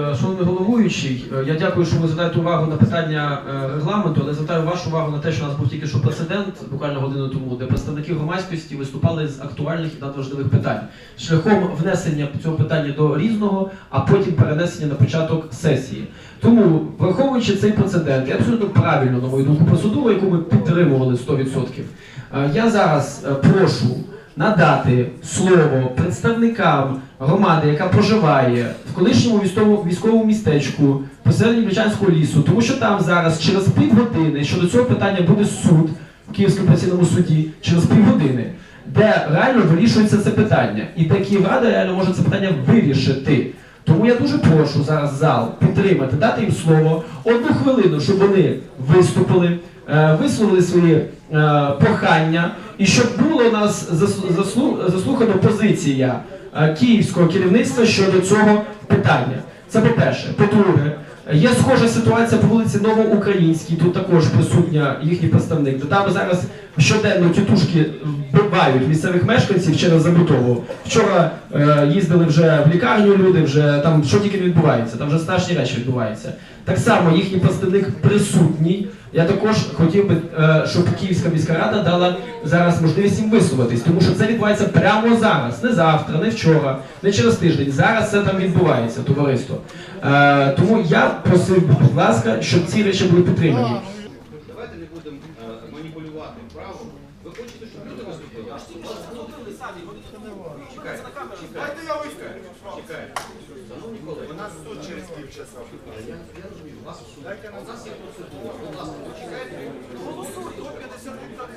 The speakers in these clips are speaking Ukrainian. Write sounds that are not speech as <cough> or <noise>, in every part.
Е, Шановний головуючий, е, я дякую, що ви звертаєте увагу на питання е, регламенту, але звертаю вашу увагу на те, що у нас був тільки що прецедент буквально годину тому, де представники громадськості виступали з актуальних і надважливих питань шляхом внесення цього питання до різного, а потім перенесення на початок сесії. Тому, враховуючи цей прецедент, і абсолютно правильно, на мою думку, процедуру, яку ми підтримували 100%, е, я зараз прошу надати слово представникам громади, яка проживає в колишньому військовому, містечку посередині Блічанського лісу, тому що там зараз через півгодини щодо цього питання буде суд в Київському апеляційному суді через півгодини, де реально вирішується це питання, і де Київрада реально може це питання вирішити. Тому я дуже прошу зараз зал підтримати, дати їм слово одну хвилину, щоб вони виступили, висловили свої е, прохання, і щоб було у нас зас- заслухана позиція е, київського керівництва щодо цього питання. Це по-перше. По-друге, є схожа ситуація по вулиці Новоукраїнській, тут також присутня їхній представник. Де там зараз щоденно тітушки вбивають місцевих мешканців через забутову. Вчора е, їздили вже в лікарню люди, вже там що тільки не відбувається, там вже страшні речі відбуваються. Так само їхній представник присутній. Я також хотів би, е, щоб Київська міська рада дала зараз можливість їм висуватись, тому що це відбувається прямо зараз, не завтра, не вчора, не через тиждень. Зараз це там відбувається, товариство. Е, тому я просив, будь ласка, щоб ці речі були підтримані. Давайте не будемо е, маніпулювати правом. Ви хочете, щоб люди виступили? Чекайте, чекайте. Чекайте. Шановні колеги, У нас суд через півчаса. Дайте нам нас є процедура. Будь ласка, почекайте.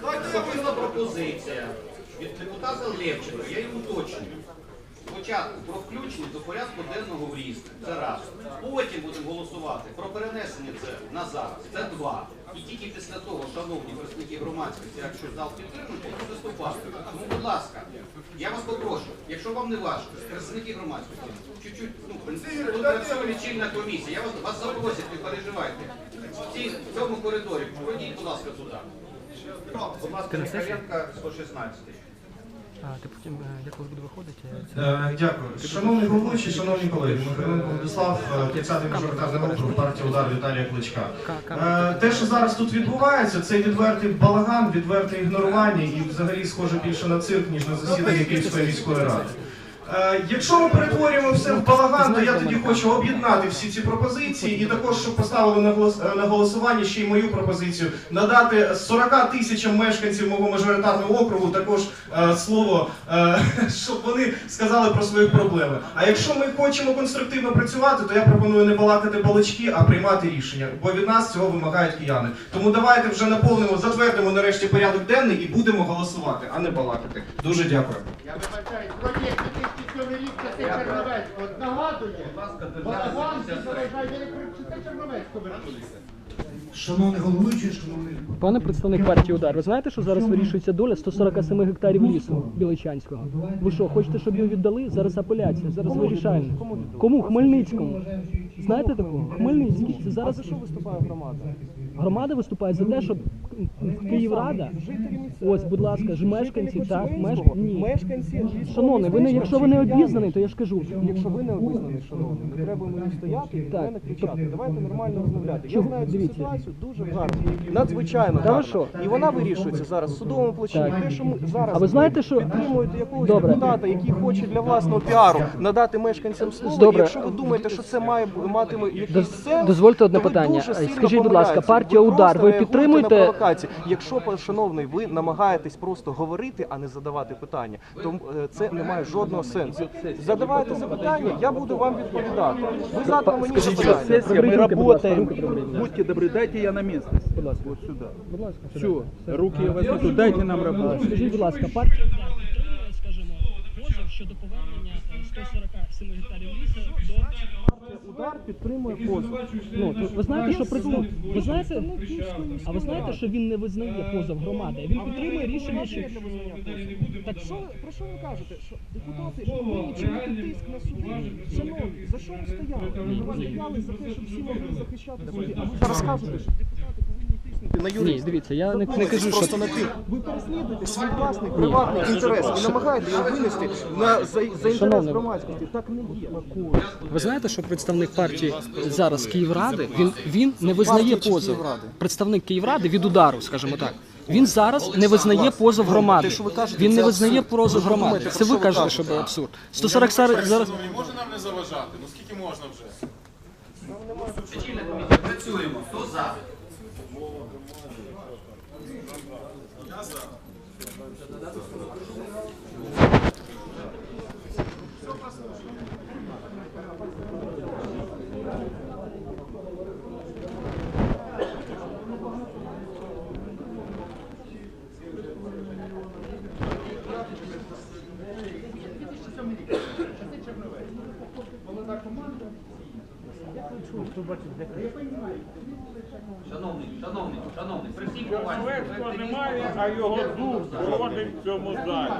Поступила пропозиція від депутата Левченка, я йому уточнюю. Спочатку про включення до порядку денного в різне. Це раз. Потім будемо голосувати про перенесення це на зараз. Це два. І тільки після того, шановні представники громадськості, якщо зал підтримують, будуть виступати. Тому, будь ласка, я вас попрошу, якщо вам не важко, представники громадськості, чуть-чуть, ну, коли працює лічильна комісія, я вас, вас запросять, не переживайте. В цій- в цьому коридорі, пройдіть, будь ласка, туди. Будь ласка, Михайленка, 116. Ти потім, е, я коли буду виходити, це Е, Дякую. Шановний головуючий, шановні колеги, Михайло Владислав, е, 30-й мажоритарний округ партії удар Віталія Кличка. Е, Те, що зараз тут відбувається, це відвертий балаган, відверте ігнорування і взагалі схоже більше на цирк, ніж на засідання Київської міської ради. Е, Якщо ми перетворюємо все в балаган, то я тоді хочу об'єднати всі ці пропозиції і також, щоб поставили на е, голосування ще й мою пропозицію надати 40 тисячам мешканців мого мажоритарного округу також е, слово, <laughs> щоб вони сказали про свої проблеми. А якщо ми хочемо конструктивно працювати, то я пропоную не балакати балачки, а приймати рішення, бо від нас цього вимагають кияни. Тому давайте вже наповнимо, затвердимо нарешті порядок денний і будемо голосувати, а не балакати. Дуже дякую. Я вибачаю, 2007 це Черновець. От нагадує, балаган і заважає, ви не. Шановний головуючий, шановний Пане представник партії Удар, ви знаєте, що зараз вирішується доля 147 гектарів лісу Біличанського? Ви що, хочете, щоб його віддали? Зараз апеляція, зараз вирішаємо. Кому? Хмельницькому. Знаєте такого? Хмельницький. Це зараз за що виступає громада? Громада виступає за те, щоб Київрада, ось, будь ласка, ж мешканці, так, меш... Ні. Мешканці Шановний, ви не, якщо ви не обізнаний, то я ж кажу. Якщо ви не обізнаний, шановний, не треба мені стояти і Так. мене кричати. Давайте нормально розмовляти. Я Чого? знаю цю Дивіться. ситуацію дуже гарно. Надзвичайно Та ви гарно. що? І вона вирішується зараз в судовому площині. Так. Те, що ми зараз А ви знаєте, що- підтримуєте якогось Добре. депутата, який хоче для власного піару надати мешканцям слово. Добре. Якщо ви думаєте, що це має матиме якийсь Доз- сенс, дозвольте одне то ви питання. дуже сильно Скажіть, будь ласка, помиляєтеся. Ви «Удар», ви підтримуєте- на провокації. Якщо, пан шановний, ви намагаєтесь просто говорити, а не задавати питання, то е, це не має жодного сенсу. Задавайте запитання, я буду вам відповідати. Ви завтра мені запитання. сесія, ми да. Будьте добры, дайте я на местность. Будь ласка. Вот сюда. Будь ласка. Все, руки я тут, дайте нам работать. Скажіть, будь ласка, партія скажімо, позов щодо повернення 147 гектарів лісу до Удар підтримує позов. Ну, то ви знаєте, що представ... ви знаєте, а ви знаєте, що він не визнає позов громади? Він підтримує рішення, що Так що про що ви кажете? Що депутати чинити тиск на суди? Шановні, за що ви стояли? Ви стояли за те, щоб всі могли захищати суди. А ви зараз кажете, що депутати повинні Ні, дивіться, я не, не Задумайтесь кажу, просто що над тим. Ви переслідуєте свій власний приватний інтерес і намагаєте його винести на за, за інтерес Шановний. громадськості. Так не є. ви знаєте, що представник партії зараз Київради він, він не визнає Партії чи позов. Київради? Представник Київради від удару, скажімо так. Він зараз не визнає позов громади. Те, що ви кажете, Він не визнає абсурд. позов Ви громади. думаєте, Це про ви що ви кажете, кажете? що це абсурд. 140 зараз зараз. Шановні, можна нам не заважати? Ну скільки можна вже? Працюємо. Хто за? Я за. Шановний, шановний, шановний, при всій повазі. Легко немає, а його дух бродить в цьому залі.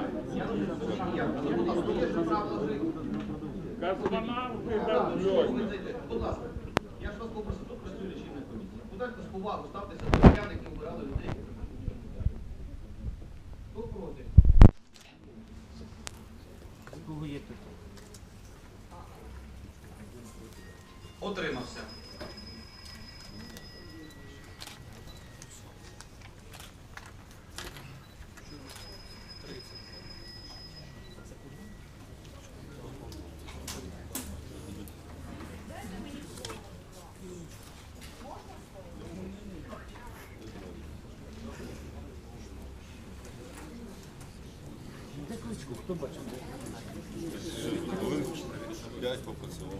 Космонавти та. Будь ласка, я ж вас попросив, тут працює лічильна комісії. Будь ласка, з повагою ставтеся до громадян, Утримався. Хто бачив? П'ять попрацював.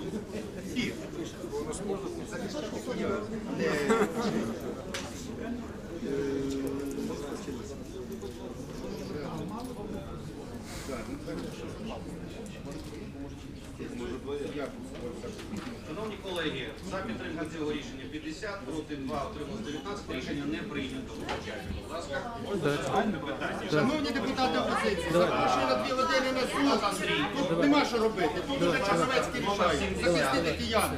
Шановні колеги, за підтримку цього рішення 50, проти 2, отрималось 19. Рішення не прийнято. Вибачайте, будь ласка. Наступне питання. Шановні депутати опозиції, запрошую на дві години на суд. Тут нема що робити. Тут уже Черновецький рішає. Захистити киян.